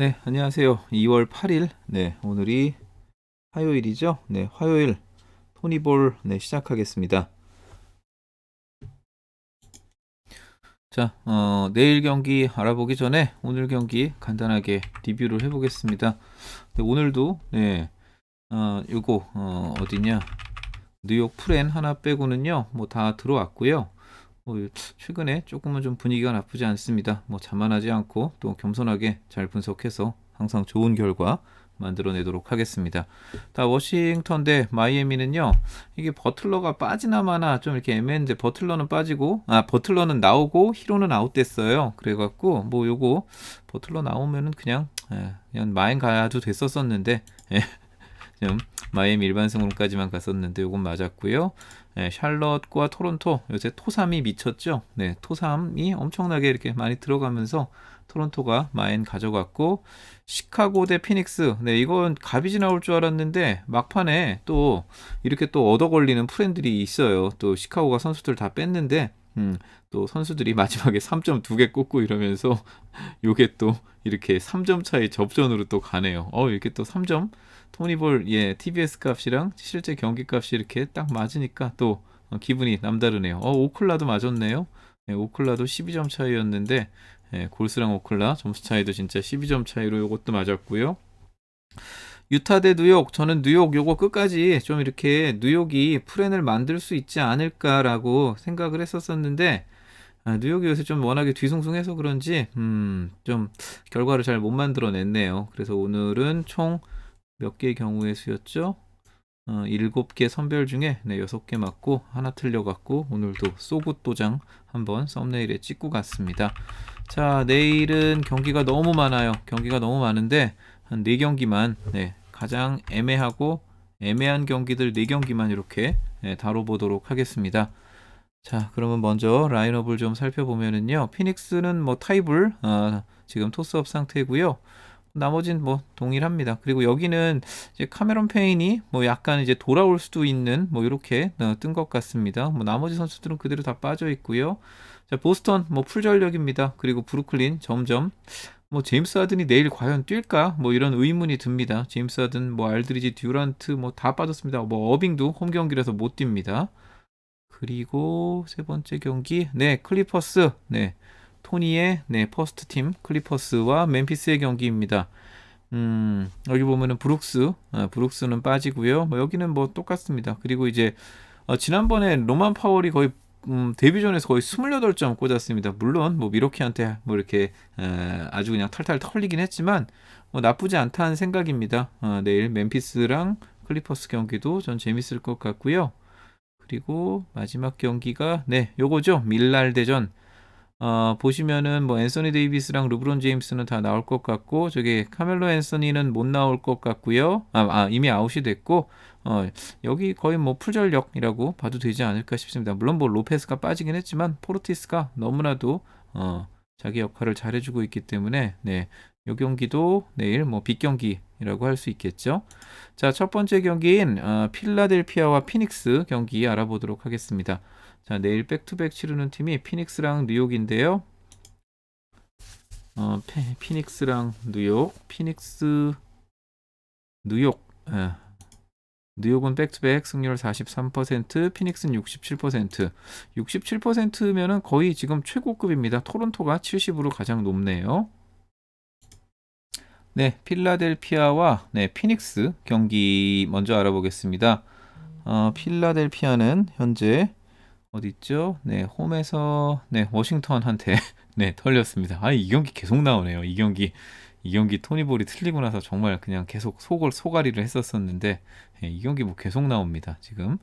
네, 안녕하세요. 2월 8일. 네, 오늘이 화요일이죠. 네, 화요일 토니볼 네, 시작하겠습니다. 자, 어, 내일 경기 알아보기 전에 오늘 경기 간단하게 리뷰를 해보겠습니다. 네, 오늘도 네, 어, 요거 어, 어디냐? 뉴욕 프렌 하나 빼고는요, 뭐 다 들어왔고요. 뭐 최근에 조금은 좀 분위기가 나쁘지 않습니다. 뭐 자만하지 않고 또 겸손하게 잘 분석해서 항상 좋은 결과 만들어내도록 하겠습니다. 다 워싱턴 대 마이애미는요. 이게 버틀러가 빠지나 마나 좀 이렇게 애매한데 버틀러는 빠지고 아 버틀러는 나오고 히로는 아웃됐어요. 그래갖고 뭐 요거 버틀러 나오면은 그냥 예, 그냥 마인 가야도 됐었었는데 예, 좀 마이애미 일반 승으로까지만 갔었는데 요건 맞았고요. 네, 샬럿과 토론토 요새 토삼이 미쳤죠. 네, 토삼이 엄청나게 이렇게 많이 들어가면서 토론토가 마인 가져갔고 시카고 대 피닉스. 네, 이건 가비지 나올 줄 알았는데 막판에 또 이렇게 또 얻어 걸리는 프렌들이 있어요. 또 시카고가 선수들 다 뺐는데 음, 또 선수들이 마지막에 3점 두 개 꽂고 이러면서 요게 또 이렇게 3점 차이 접전으로 또 가네요. 어, 이렇게 또 3점 토니볼 예 TBS 값이랑 실제 경기 값이 이렇게 딱 맞으니까 또 어, 기분이 남다르네요. 어 오클라도 맞았네요. 예, 오클라도 12점 차이였는데 예, 골스랑 오클라 점수 차이도 진짜 12점 차이로 이것도 맞았고요. 유타 대 뉴욕 저는 뉴욕 요거 끝까지 좀 이렇게 뉴욕이 프렌을 만들 수 있지 않을까라고 생각을 했었었는데 아, 뉴욕이 요새 좀 워낙에 뒤숭숭해서 그런지 음, 좀 결과를 잘 못 만들어냈네요. 그래서 오늘은 총 몇 개의 경우의 수였죠? 어, 7개 선별 중에 네, 6개 맞고 하나 틀려갖고 오늘도 소굿 도장 한번 썸네일에 찍고 갔습니다. 자 내일은 경기가 너무 많아요. 경기가 너무 많은데 한 4경기만 네, 가장 애매하고 애매한 경기들 4경기만 이렇게 네, 다뤄보도록 하겠습니다. 자, 그러면 먼저 라인업을 좀 살펴보면은요. 피닉스는 뭐 타입을 어, 지금 토스업 상태고요. 나머진 뭐 동일합니다. 그리고 여기는 이제 카메론 페인이 뭐 약간 이제 돌아올 수도 있는 뭐 이렇게 어, 뜬것 같습니다. 뭐 나머지 선수들은 그대로 다 빠져 있고요. 자, 보스턴 뭐 풀전력입니다. 그리고 브루클린 점점 뭐 제임스 하든이 내일 과연 뛸까? 뭐 이런 의문이 듭니다. 제임스 하든 뭐 알드리지 듀란트 뭐 다 빠졌습니다. 뭐 어빙도 홈 경기라서 못 뜁니다. 그리고 세 번째 경기 네 클리퍼스 네 토니의 네 퍼스트 팀 클리퍼스와 멤피스의 경기입니다. 음 여기 보면은 브룩스 아, 브룩스는 빠지고요. 뭐 여기는 뭐 똑같습니다. 그리고 이제 어, 지난번에 로만 파월이 거의 음, 데뷔전에서 거의 28점 꽂았습니다. 물론 뭐 미로키한테 뭐 이렇게 에, 아주 그냥 탈탈 털리긴 했지만 뭐 나쁘지 않다는 생각입니다. 어, 내일 멤피스랑 클리퍼스 경기도 전 재밌을 것 같고요. 그리고 마지막 경기가 네 요거죠 밀날 대전 어, 보시면은 뭐 앤서니 데이비스랑 르브론 제임스는 다 나올 것 같고 저기 카멜로 앤서니는 못 나올 것 같고요 아, 아 이미 아웃이 됐고 어, 여기 거의 뭐 풀전력이라고 봐도 되지 않을까 싶습니다 물론 뭐 로페스가 빠지긴 했지만 포르티스가 너무나도 어, 자기 역할을 잘해주고 있기 때문에 네, 요 경기도 내일 뭐 빅 경기라고 할 수 있겠죠. 자, 첫 번째 경기인 어, 필라델피아와 피닉스 경기 알아보도록 하겠습니다. 자, 내일 백투백 치르는 팀이 피닉스랑 뉴욕인데요. 어, 피, 닉스랑 뉴욕, 피닉스, 뉴욕. 에. 뉴욕은 백투백 승률 43%, 피닉스는 67%. 67%면은 거의 지금 최고급입니다. 토론토가 70으로 가장 높네요. 네, 필라델피아와 네, 피닉스 경기 먼저 알아보겠습니다. 어, 필라델피아는 현재 어디 있죠? 네, 홈에서 네, 워싱턴한테 네, 털렸습니다. 아, 이 경기 계속 나오네요. 이 경기 이 경기 토니볼이 틀리고 나서 정말 그냥 계속 속을 소가리를 했었었는데 네, 이 경기 뭐 계속 나옵니다. 지금.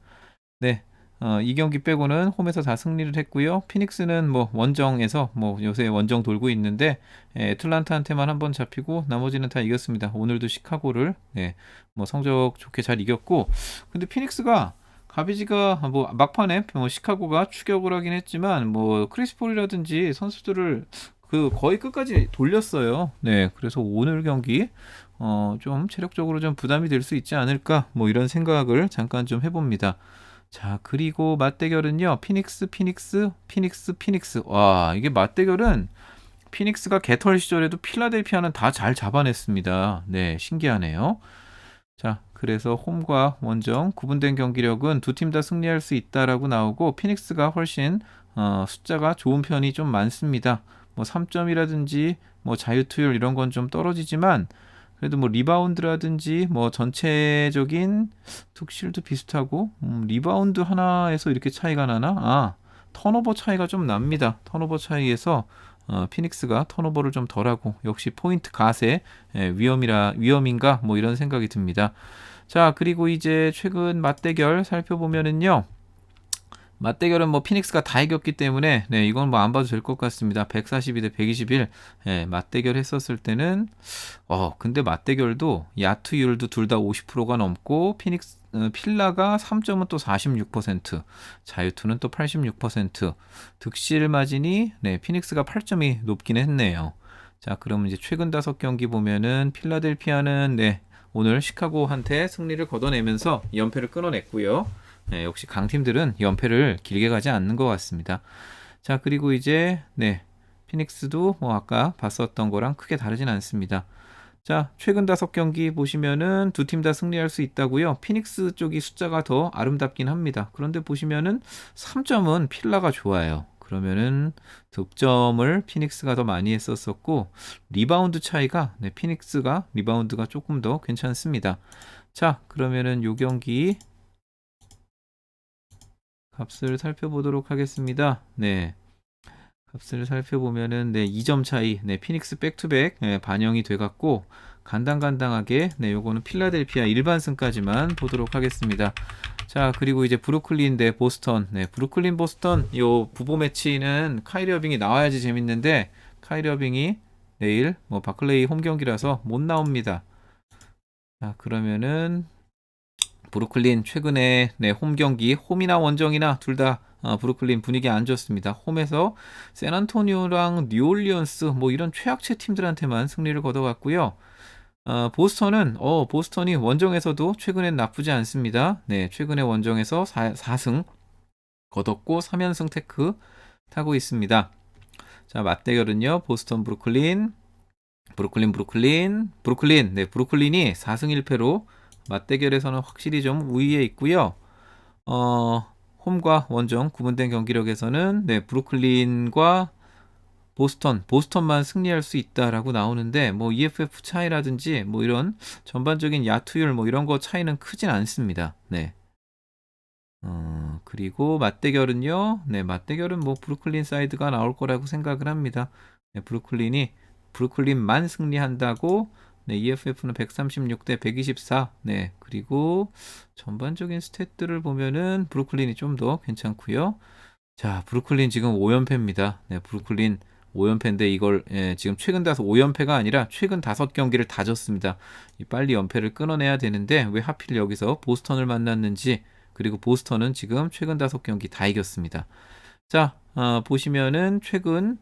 네. 어, 이 경기 빼고는 홈에서 다 승리를 했고요. 피닉스는 뭐 원정에서 뭐 요새 원정 돌고 있는데 예, 애틀란타한테만 한 번 잡히고 나머지는 다 이겼습니다. 오늘도 시카고를 예, 뭐 성적 좋게 잘 이겼고 근데 피닉스가 가비지가 뭐 막판에 뭐 시카고가 추격을 하긴 했지만 뭐 크리스폴이라든지 선수들을 그 거의 끝까지 돌렸어요. 네, 그래서 오늘 경기 어, 좀 체력적으로 좀 부담이 될 수 있지 않을까 뭐 이런 생각을 잠깐 좀 해봅니다. 자, 그리고 맞대결은요. 피닉스, 피닉스, 피닉스, 피닉스. 와, 이게 맞대결은 피닉스가 개털 시절에도 필라델피아는 다 잘 잡아냈습니다. 네, 신기하네요. 자, 그래서 홈과 원정 구분된 경기력은 두 팀 다 승리할 수 있다라고 나오고 피닉스가 훨씬 어, 숫자가 좋은 편이 좀 많습니다. 뭐 3점이라든지 뭐 자유투율 이런 건 좀 떨어지지만 그래도 뭐 리바운드라든지 뭐 전체적인 툭실도 비슷하고 음, 리바운드 하나에서 이렇게 차이가 나나? 아 턴오버 차이가 좀 납니다. 턴오버 차이에서 어, 피닉스가 턴오버를 좀 덜하고 역시 포인트 가세 예, 위험이라 위험인가 뭐 이런 생각이 듭니다. 자 그리고 이제 최근 맞대결 살펴보면은요. 맞대결은 뭐 피닉스가 다 이겼기 때문에 네 이건 뭐 안 봐도 될 것 같습니다. 142 대 121 예, 맞대결 했었을 때는 어 근데 맞대결도 야투율도 둘 다 50%가 넘고 피닉스 어, 필라가 3점은 또 46% 자유투는 또 86% 득실 마진이 네 피닉스가 8점이 높긴 했네요. 자 그러면 이제 최근 다섯 경기 보면은 필라델피아는 네 오늘 시카고한테 승리를 거둬내면서 연패를 끊어냈고요. 네, 역시 강팀들은 연패를 길게 가지 않는 것 같습니다. 자, 그리고 이제, 네, 피닉스도 뭐 아까 봤었던 거랑 크게 다르진 않습니다. 자, 최근 다섯 경기 보시면은 두 팀 다 승리할 수 있다고요. 피닉스 쪽이 숫자가 더 아름답긴 합니다. 그런데 보시면은 3점은 필라가 좋아요. 그러면은 득점을 피닉스가 더 많이 했었었고 리바운드 차이가 네, 피닉스가 리바운드가 조금 더 괜찮습니다. 자, 그러면은 요 경기 값을 살펴보도록 하겠습니다. 네. 값을 살펴보면은 네, 2점 차이. 네, 피닉스 백투백 네, 반영이 돼 갖고 간당간당하게 네, 요거는 필라델피아 일반승까지만 보도록 하겠습니다. 자, 그리고 이제 브루클린 대 보스턴. 네, 브루클린 보스턴 요 부보 매치는 카이리 어빙이 나와야지 재밌는데 카이리 어빙이 내일 뭐 바클레이 홈 경기라서 못 나옵니다. 자, 그러면은 브루클린 최근에 네, 홈 경기 홈이나 원정이나 둘 다 어, 브루클린 분위기 안 좋습니다. 홈에서 샌안토니오랑 뉴올리언스 뭐 이런 최악체 팀들한테만 승리를 거둬갔고요. 어, 보스턴은 어 보스턴이 원정에서도 최근엔 나쁘지 않습니다. 네, 최근에 원정에서 4, 4승 거뒀고 3연승 테크 타고 있습니다. 자, 맞대결은요. 보스턴 브루클린 브루클린 브루클린 브루클린 네, 브루클린이 4승 1패로 맞대결에서는 확실히 좀 우위에 있고요. 어, 홈과 원정 구분된 경기력에서는 네, 브루클린과 보스턴, 보스턴만 승리할 수 있다라고 나오는데 뭐 EFF 차이라든지 뭐 이런 전반적인 야투율 뭐 이런 거 차이는 크진 않습니다. 네. 어, 그리고 맞대결은요. 네, 맞대결은 뭐 브루클린 사이드가 나올 거라고 생각을 합니다. 네, 브루클린이 브루클린만 승리한다고 네, EFF는 136대 124. 네, 그리고 전반적인 스탯들을 보면은 브루클린이 좀 더 괜찮고요. 자, 브루클린 지금 5연패입니다. 네, 브루클린 5연패인데 이걸 예, 지금 최근 다섯 5연패가 아니라 최근 다섯 경기를 다 졌습니다. 빨리 연패를 끊어내야 되는데 왜 하필 여기서 보스턴을 만났는지 그리고 보스턴은 지금 최근 다섯 경기 다 이겼습니다. 자, 어, 보시면은 최근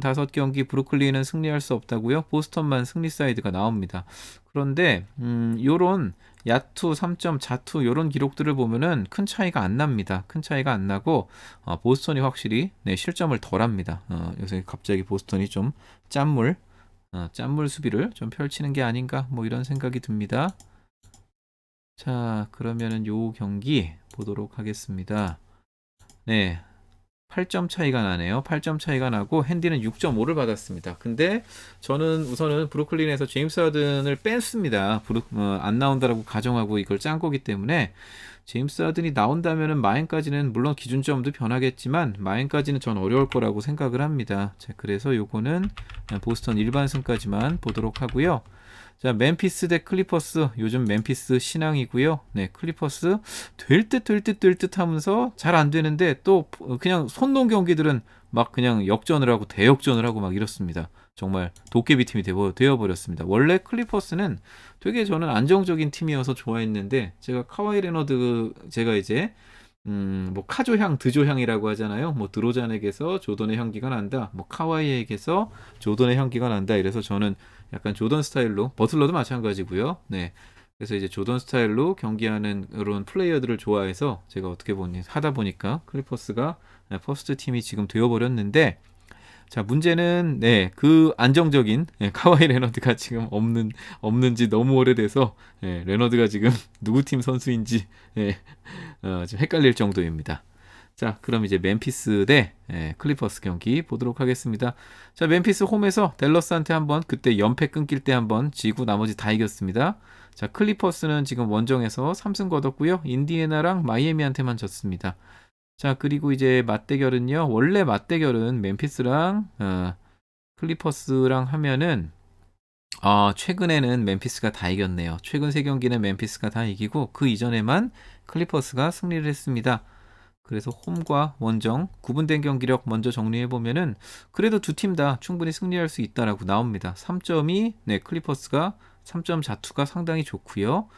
다섯 경기 브루클린은 승리할 수 없다고요? 보스턴만 승리 사이드가 나옵니다. 그런데 음, 요런 야투 3점 자투 요런 기록들을 보면은 큰 차이가 안 납니다. 큰 차이가 안 나고 어, 보스턴이 확실히 네, 실점을 덜합니다. 어, 요새 갑자기 보스턴이 좀 짠물 어, 짠물 수비를 좀 펼치는 게 아닌가 뭐 이런 생각이 듭니다. 자 그러면은 요 경기 보도록 하겠습니다. 네 8점 차이가 나네요. 8점 차이가 나고 핸디는 6.5를 받았습니다. 근데 저는 우선은 브루클린에서 제임스 하든을 뺐습니다. 브루, 어, 안 나온다라고 가정하고 이걸 짠 거기 때문에 제임스 하든이 나온다면은 마인까지는 물론 기준점도 변하겠지만 마인까지는 전 어려울 거라고 생각을 합니다. 자, 그래서 요거는 보스턴 일반승까지만 보도록 하고요. 자, 멤피스 대 클리퍼스. 요즘 멤피스 신앙이고요. 네, 클리퍼스 될 듯 될 듯 될 듯 하면서 잘 안 되는데 또 그냥 손동 경기들은 막 그냥 역전을 하고 대역전을 하고 막 이렇습니다. 정말 도깨비 팀이 되어 버렸습니다. 원래 클리퍼스는 되게 저는 안정적인 팀이어서 좋아했는데 제가 카와이 레너드 제가 이제 음, 뭐 카조향, 드조향이라고 하잖아요. 뭐 드로잔에게서 조던의 향기가 난다. 뭐 카와이에게서 조던의 향기가 난다. 이래서 저는 약간 조던 스타일로 버틀러도 마찬가지고요. 네. 그래서 이제 조던 스타일로 경기하는 그런 플레이어들을 좋아해서 제가 어떻게 보니 하다 보니까 클리퍼스가 퍼스트 팀이 지금 되어 버렸는데 자, 문제는 네, 그 안정적인 예, 카와이 레너드가 지금 없는 없는지 너무 오래돼서 예, 레너드가 지금 누구 팀 선수인지 예, 어, 좀 헷갈릴 정도입니다. 자, 그럼 이제 멤피스 대 예, 클리퍼스 경기 보도록 하겠습니다. 자, 멤피스 홈에서 댈러스한테 한번 그때 연패 끊길 때 한번 지고 나머지 다 이겼습니다. 자, 클리퍼스는 지금 원정에서 3승 거뒀고요. 인디애나랑 마이애미한테만 졌습니다. 자, 그리고 이제 맞대결은요. 원래 맞대결은 멤피스랑 어, 클리퍼스랑 하면은 어, 최근에는 멤피스가 다 이겼네요. 최근 세 경기는 멤피스가 다 이기고 그 이전에만 클리퍼스가 승리를 했습니다. 그래서 홈과 원정 구분된 경기력 먼저 정리해 보면은 그래도 두 팀 다 충분히 승리할 수 있다라고 나옵니다. 3점이 네 클리퍼스가 3점 자투가 상당히 좋고요.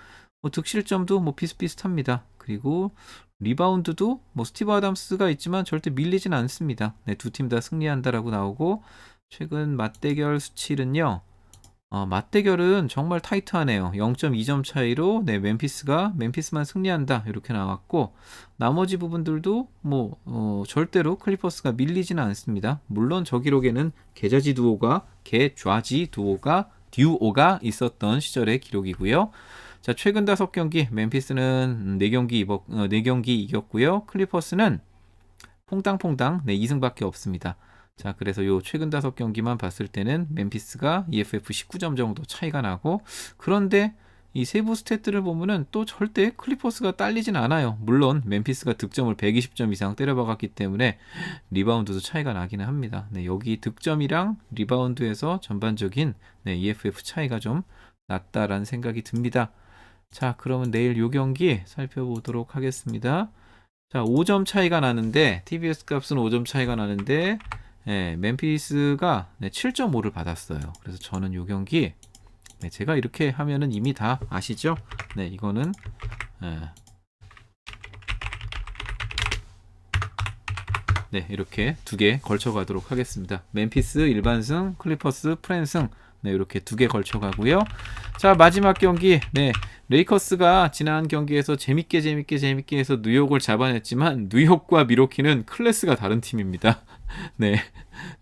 뭐 득실점도 뭐 비슷비슷합니다. 그리고 리바운드도 뭐 스티브 아담스가 있지만 절대 밀리진 않습니다. 네, 두 팀 다 승리한다라고 나오고 최근 맞대결 수치는요. 어, 맞대결은 정말 타이트하네요. 0.2점 차이로 네, 멤피스가 멤피스만 승리한다 이렇게 나왔고 나머지 부분들도 뭐 어, 절대로 클리퍼스가 밀리지는 않습니다. 물론 저 기록에는 개자지 두오가 개좌지 두오가 듀오가 있었던 시절의 기록이고요. 자, 최근 다섯 경기 멤피스는 4경기 입었, 어, 4경기 이겼고요. 클리퍼스는 퐁당퐁당 네, 2승밖에 없습니다. 자, 그래서 요 최근 다섯 경기만 봤을 때는 멤피스가 EFF 19점 정도 차이가 나고 그런데 이 세부 스탯들을 보면은 또 절대 클리퍼스가 딸리진 않아요. 물론 멤피스가 득점을 120점 이상 때려박았기 때문에 리바운드도 차이가 나기는 합니다. 네, 여기 득점이랑 리바운드에서 전반적인 네, EFF 차이가 좀 낮다라는 생각이 듭니다. 자, 그러면 내일 요 경기 살펴보도록 하겠습니다. 자, 5점 차이가 나는데 TBS 값은 5점 차이가 나는데 예, 멤피스가 네, 7.5를 받았어요. 그래서 저는 요 경기 네, 제가 이렇게 하면은 이미 다 아시죠? 네, 이거는 예. 네, 이렇게 두 개 걸쳐 가도록 하겠습니다. 멤피스 일반승, 클리퍼스 프랜승 네, 이렇게 두 개 걸쳐 가고요. 자, 마지막 경기. 네. 레이커스가 지난 경기에서 재밌게 재밌게 재밌게 해서 뉴욕을 잡아냈지만 뉴욕과 미로키는 클래스가 다른 팀입니다. 네.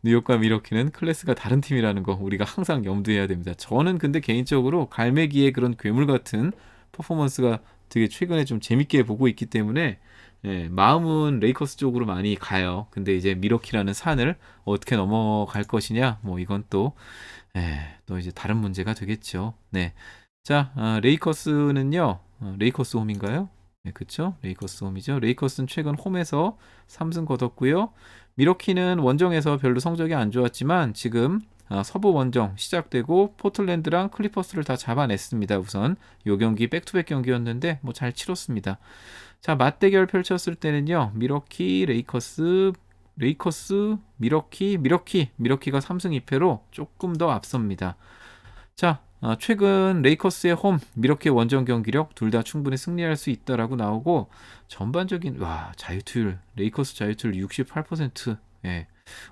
뉴욕과 미러키는 클래스가 다른 팀이라는 거 우리가 항상 염두해야 됩니다. 저는 근데 개인적으로 갈매기의 그런 괴물 같은 퍼포먼스가 되게 최근에 좀 재밌게 보고 있기 때문에 예, 마음은 레이커스 쪽으로 많이 가요. 근데 이제 미러키라는 산을 어떻게 넘어갈 것이냐, 뭐 이건 또, 예, 또 이제 다른 문제가 되겠죠. 네. 자, 어, 레이커스는요, 어, 레이커스 홈인가요? 네, 그쵸? 레이커스 홈이죠. 레이커스는 최근 홈에서 3승 거뒀고요. 미러키는 원정에서 별로 성적이 안 좋았지만 지금 어, 서부 원정 시작되고 포틀랜드랑 클리퍼스를 다 잡아냈습니다. 우선 요 경기 백투백 경기였는데 뭐 잘 치렀습니다. 자 맞대결 펼쳤을 때는요 미러키 레이커스 레이커스 미러키 미러키 미러키가 3승 2패로 조금 더 앞섭니다. 자 어, 최근 레이커스의 홈, 미러키의 원정 경기력 둘 다 충분히 승리할 수 있다라고 나오고 전반적인 와 자유투율 레이커스 자유투율 68% 예.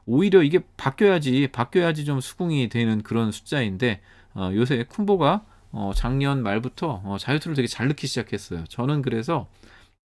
오히려 이게 바뀌어야지 바뀌어야지 좀 수긍이 되는 그런 숫자인데 어, 요새 쿤보가 어, 작년 말부터 어, 자유투를 되게 잘 넣기 시작했어요. 저는 그래서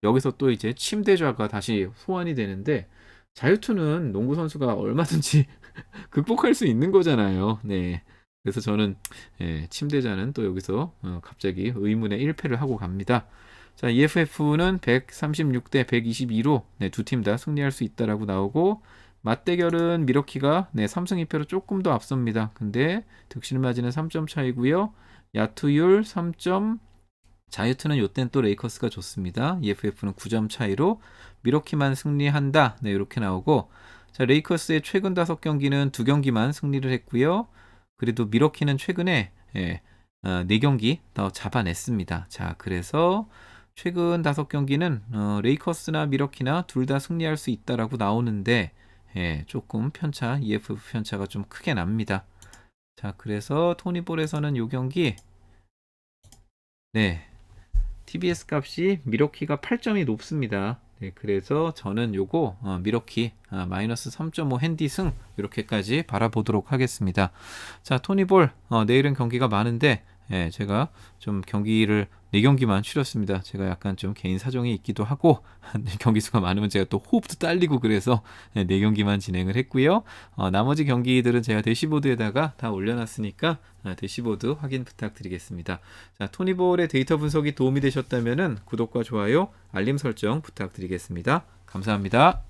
여기서 또 이제 침대좌가 다시 소환이 되는데 자유투는 농구 선수가 얼마든지 극복할 수 있는 거잖아요. 네. 그래서 저는 예, 침대자는 또 여기서 어, 갑자기 의문의 1패를 하고 갑니다. 자, EFF는 136대 122로 네, 두 팀 다 승리할 수 있다라고 나오고 맞대결은 미러키가 네, 3승 2패로 조금 더 앞섭니다. 근데 득실 마진은 3점 차이고요. 야투율 3점 자유투는 요땐 또 레이커스가 좋습니다. EFF는 9점 차이로 미러키만 승리한다. 네, 이렇게 나오고 자, 레이커스의 최근 다섯 경기는 두 경기만 승리를 했고요. 그래도 미러키는 최근에 예, 어, 4경기 더 잡아냈습니다. 자, 그래서 최근 5경기는 어, 레이커스나 미러키나 둘 다 승리할 수 있다라고 나오는데 예, 조금 편차, EF 편차가 좀 크게 납니다. 자, 그래서 토니볼에서는 요 경기 네. TBS 값이 미러키가 8점이 높습니다. 네, 그래서 저는 요거 어, 미러키 어, 마이너스 3.5 핸디 승 이렇게까지 바라보도록 하겠습니다. 자 토니볼 어, 내일은 경기가 많은데 예, 제가 좀 경기를 네 경기만 치렀습니다. 제가 약간 좀 개인 사정이 있기도 하고 경기 수가 많으면 제가 또 호흡도 딸리고 그래서 네, 네 경기만 진행을 했고요. 어, 나머지 경기들은 제가 대시보드에다가 다 올려놨으니까 아, 대시보드 확인 부탁드리겠습니다. 자, 토니볼의 데이터 분석이 도움이 되셨다면 구독과 좋아요, 알림 설정 부탁드리겠습니다. 감사합니다.